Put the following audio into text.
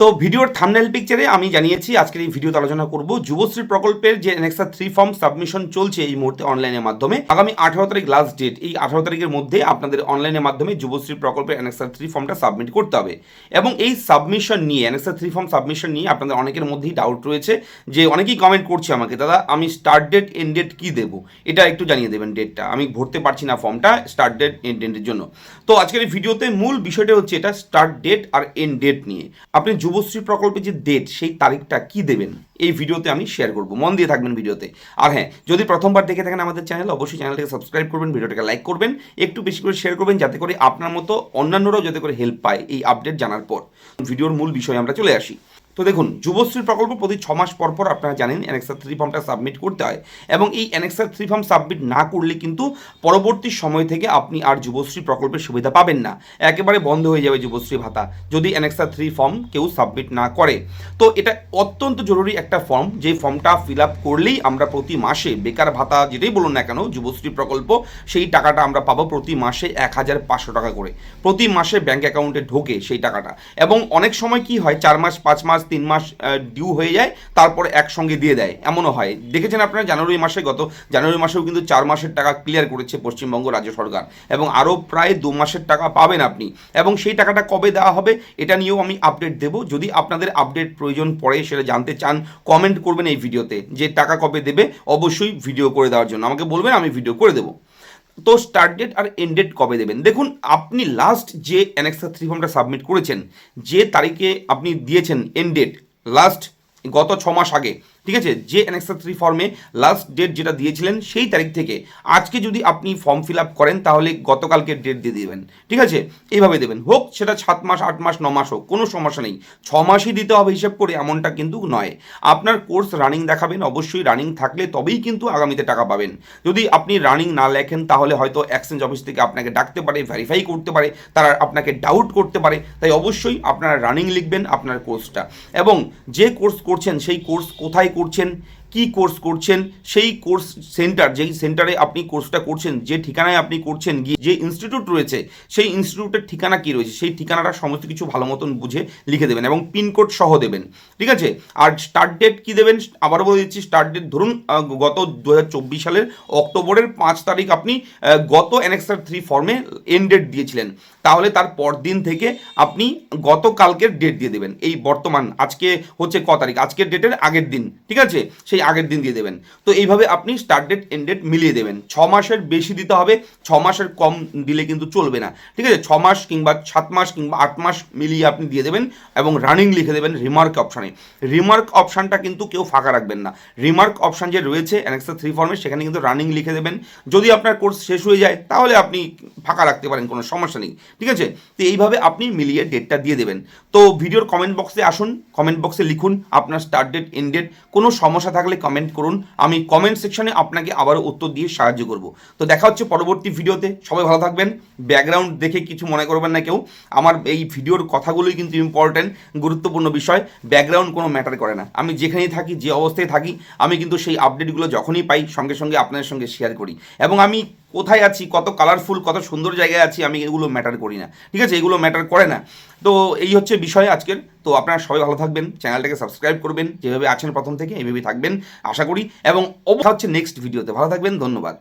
তো ভিডিওর থামনেল পিকচারে আমি জানিয়েছি, আজকের এই ভিডিওতে আলোচনা করব যুবশ্রী প্রকল্পের যে নেক্সা থ্রি ফর্ম সাবমিশন চলছে এই মুহূর্তে অনলাইনের মাধ্যমে। আগামী আঠারো তারিখ লাস্ট ডেট এই আঠারো তারিখের মধ্যে আপনাদের অনলাইনের মাধ্যমে যুবশ্রী প্রকল্পের অ্যানেক্সা থ্রি ফর্মটা সাবমিট করতে হবে। এবং এই সাবমিশন নিয়ে অ্যানেক্সা থ্রি ফর্ম সাবমিশন নিয়ে আপনাদের অনেকের মধ্যেই ডাউট রয়েছে যে অনেকেই কমেন্ট করছে আমাকে, দাদা, আমি স্টার্ট ডেট এন্ড ডেট কী দেবো? এটা একটু জানিয়ে দেবেন ডেটটা আমি ভরতে পারছি না ফর্মটা স্টার্ট ডেট এন্ড ডেটের জন্য। তো আজকের এই ভিডিওতে মূল বিষয়টা হচ্ছে এটা স্টার্ট ডেট আর এন্ড ডেট নিয়ে। আপনি যুবশ্রী প্রকল্পের যে ডেট সেই তারিখটা কি দেবেন? এই ভিডিওতে আমি শেয়ার করব। মন দিয়ে থাকবেন ভিডিওতে। আর হ্যাঁ যদি প্রথমবার দেখে থাকেন আমাদের চ্যানেল অবশ্যই চ্যানেলটাকে সাবস্ক্রাইব করবেন, ভিডিওটাকে লাইক করবেন, একটু বেশি করে শেয়ার করবেন, যাতে করে আপনার মতো অন্যান্যরাও যাতে করে হেল্প পায় এই আপডেট জানার পর। ভিডিওর মূল বিষয়ে আমরা চলে আসি। তো দেখুন যুবশ্রী প্রকল্প প্রতি ছ মাস পর পর আপনারা জানেন অ্যানেক্সার থ্রি ফর্মটা সাবমিট করতে হয় এবং এই অ্যানেক্সার থ্রি ফর্ম সাবমিট না করলে কিন্তু পরবর্তী সময় থেকে আপনি আর যুবশ্রী প্রকল্পের সুবিধা পাবেন না। একেবারে বন্ধ হয়ে যাবে যুবশ্রী ভাতা যদি অ্যানেক্সার থ্রি ফর্ম কেউ সাবমিট না করে। তো এটা অত্যন্ত জরুরি একটা ফর্ম যে ফর্মটা ফিল আপ করলেই আমরা প্রতি মাসে, বেকার ভাতা যেটাই বলুন না কেন, যুবশ্রী প্রকল্প, সেই টাকাটা আমরা পাবো প্রতি মাসে এক হাজার পাঁচশো টাকা করে। প্রতি মাসে ব্যাঙ্ক অ্যাকাউন্টে ঢোকে সেই টাকাটা। এবং অনেক সময় কি হয়, চার মাস, পাঁচ মাস তিন মাস ডিউ হয়ে যায়, তারপরে একসঙ্গে দিয়ে দেয়। এমনও হয়। দেখেছেন আপনারা? জানুয়ারি মাসে গত, জানুয়ারি মাসেও কিন্তু চার মাসের টাকা ক্লিয়ার করেছে পশ্চিমবঙ্গ রাজ্য সরকার। এবং আরও প্রায় দু মাসের টাকা পাবেন আপনি। এবং সেই টাকাটা কবে দেওয়া হবে, এটা নিয়েও আমি আপডেট দেবো। যদি আপনাদের আপডেট প্রয়োজন পড়ে, সেটা জানতে চান কমেন্ট করবেন এই ভিডিওতে যে টাকা কবে দেবে, অবশ্যই ভিডিও করে দেওয়ার জন্য। আমাকে বলবেন, আমি ভিডিও করে দেবো। তো স্টার্ট ডেট আর এন্ড ডেট কবে দেবেন? দেখুন, আপনি লাস্ট যে অ্যানেক্সা থ্রি ফর্মটা সাবমিট করেছেন, যে তারিখে আপনি দিয়েছেন এন্ড ডেট লাস্ট গত ছ মাস আগে ঠিক আছে? যে অ্যানেক্সা থ্রি ফর্মে লাস্ট ডেট যেটা দিয়েছিলেন সেই তারিখ থেকে। আজকে যদি আপনি ফর্ম ফিল আপ করেন, তাহলে গতকালকে ডেট দিয়ে দেবেন। ঠিক আছে? এইভাবে দেবেন। হোক, সেটা সাত মাস, আট মাস, ন মাস হোক, কোনো সমস্যা নেই। ছ মাসই দিতে হবে হিসেব করে, এমনটা কিন্তু নয়। আপনার কোর্স রানিং দেখাবেন, অবশ্যই রানিং থাকলে তবেই কিন্তু আগামীতে টাকা পাবেন। যদি আপনি রানিং না লেখেন, তাহলে হয়তো এক্সচেঞ্জ অফিস থেকে আপনাকে ডাকতে পারে ভেরিফাই করতে পারে, তারা আপনাকে ডাউট করতে পারে। তাই অবশ্যই আপনারা রানিং লিখবেন আপনার কোর্সটা এবং যে কোর্স করছেন, সেই কোর্স কোথায় করছেন কি কোর্স করছেন, সেই কোর্স সেন্টার, যেই সেন্টারে আপনি কোর্সটা করছেন, যে ঠিকানায় আপনি করছেন, গিয়ে যে ইনস্টিটিউট রয়েছে, সেই ইনস্টিটিউটের ঠিকানা কি রয়েছে, সেই ঠিকানাটা সমস্ত কিছু ভালো মতন বুঝে লিখে দেবেন এবং পিনকোড সহ দেবেন, ঠিক আছে? আর স্টার্ট ডেট কি দেবেন, আবারও বলে দিচ্ছি স্টার্ট ডেট ধরুন গত দুহাজার চব্বিশ সালের অক্টোবরের পাঁচ তারিখ আপনি গত অ্যানেক্সার থ্রি ফর্মে এন্ড ডেট দিয়েছিলেন, তাহলে তার পর দিন থেকে আপনি গতকালকের ডেট দিয়ে দেবেন, এই বর্তমান, আজকে হচ্ছে ক তারিখ, আজকের ডেটের আগের দিন, ঠিক আছে? সেই আগের দিন দিয়ে দেবেন। তো এইভাবে আপনি স্টার্ট ডেট এন্ড ডেট মিলিয়ে দেবেন। ছ মাসের বেশি দিতে হবে, ছ মাসের কম দিলে কিন্তু চলবে না। ঠিক আছে? ছ মাস কিংবা সাত মাস কিংবা আট মাস মিলিয়ে আপনি দিয়ে দেবেন এবং রানিং লিখে দেবেন রিমার্ক অপশানে রিমার্ক অপশানটা কিন্তু কেউ ফাঁকা রাখবেন না। রিমার্ক অপশান যে রয়েছে অ্যানেক্সা থ্রি ফর্মে সেখানে কিন্তু রানিং লিখে দেবেন। যদি আপনার কোর্স শেষ হয়ে যায়, তাহলে আপনি ফাঁকা রাখতে পারেন, কোনো সমস্যা নেই। ঠিক আছে? তো এইভাবে আপনি মিলিয়ে ডেটটা দিয়ে দেবেন। তো ভিডিওর কমেন্ট বক্সে আসুন কমেন্ট বক্সে লিখুন আপনার স্টার্ট ডেট এন্ড ডেট কোনো সমস্যা থাকলে কমেন্ট করুন। আমি কমেন্ট সেকশনে আপনাকে আবারও উত্তর দিয়ে সাহায্য করব। তো দেখা হচ্ছে পরবর্তী ভিডিওতে। সবাই ভালো থাকবেন। ব্যাকগ্রাউন্ড দেখে কিছু মনে করবেন না কেউ। আমার এই ভিডিওর কথাগুলোই কিন্তু ইম্পর্ট্যান্ট গুরুত্বপূর্ণ বিষয়। ব্যাকগ্রাউন্ড কোনো ম্যাটার করে না। আমি যেখানেই থাকি, যে অবস্থায় থাকি, আমি কিন্তু সেই আপডেটগুলো যখনই পাই, সঙ্গে সঙ্গে আপনাদের সঙ্গে শেয়ার করি। এবং আমি কোথায় আছি, কত কালারফুল কত সুন্দর জায়গায় আছি, আমি এগুলো ম্যাটার করি না। ঠিক আছে? এগুলো ম্যাটার করে না। তো এই হচ্ছে বিষয় আজকের। তো আপনারা সবাই ভালো থাকবেন, চ্যানেলটাকে সাবস্ক্রাইব করবেন, যেভাবে আছেন প্রথম থেকে এইভাবেই থাকবেন, আশা করি। এবং অবশ্যই হচ্ছে নেক্সট ভিডিওতে ভালো থাকবেন, ধন্যবাদ।